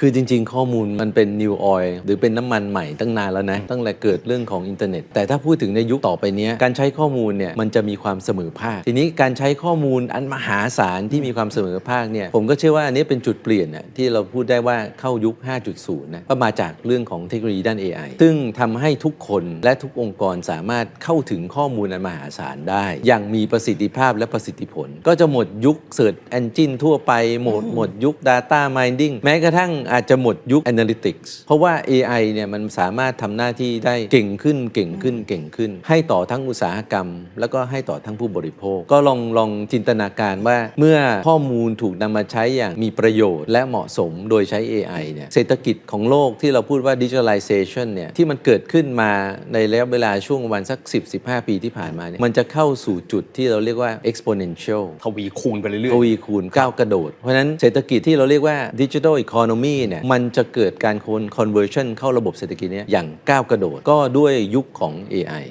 คือจริง ๆ ข้อมูลมันเป็น new oil หรือเป็นน้ำมันใหม่ตั้งนานแล้วนะ ตั้งแต่เกิดเรื่องของอินเทอร์เน็ต แต่ถ้าพูดถึงในยุคต่อไปเนี้ยการใช้ข้อมูลเนี่ยมันจะมีความเสมอภาค ทีนี้การใช้ข้อมูลอันมหาศาลที่มีความเสมอภาคเนี่ยผมก็เชื่อว่าอันนี้เป็นจุดเปลี่ยนน่ะที่เราพูดได้ว่าเข้ายุค 5.0 นะก็มาจากเรื่องของเทคโนโลยีด้าน AI ซึ่งทำให้ทุกคนและทุกองค์กรสามารถเข้าถึงข้อมูลอันมหาศาลได้ อย่างมีประสิทธิภาพและประสิทธิผล ก็จะหมดยุค Search Engine ทั่วไปหมดหมดยุค Data Mining แม้กระทั่งอาจจะหมดยุค Analytics เพราะว่า AI เนี่ยมันสามารถทำหน้าที่ได้เก่งขึ้นเก่งขึ้นเก่งขึ้น ให้ต่อทั้งอุตสาหกรรม แล้วก็ให้ต่อทั้งผู้บริโภค ก็ลองลองจินตนาการว่าเมื่อข้อมูลถูกนำมาใช้อย่างมีประโยชน์ และเหมาะสมโดยใช้ AI เนี่ยเศรษฐกิจของโลกที่เราพูดว่า digitalization เนี่ยที่มันเกิดขึ้นมาในระยะเวลาช่วงวันสัก 10-15 ปีที่ผ่านมาเนี่ยมันจะเข้าสู่จุดที่เราเรียกว่า exponential ทวีคูณไปเรื่อยทวีคูณก้าวกระโดด เพราะฉะนั้นเศรษฐกิจที่เราเรียกว่าดิจิทัลอีโคโนมีเนี่ยมันจะเกิดการคน conversion เข้าระบบเศรษฐกิจเนี้ยอย่างก้าวกระโดดก็ด้วยยุคของ AI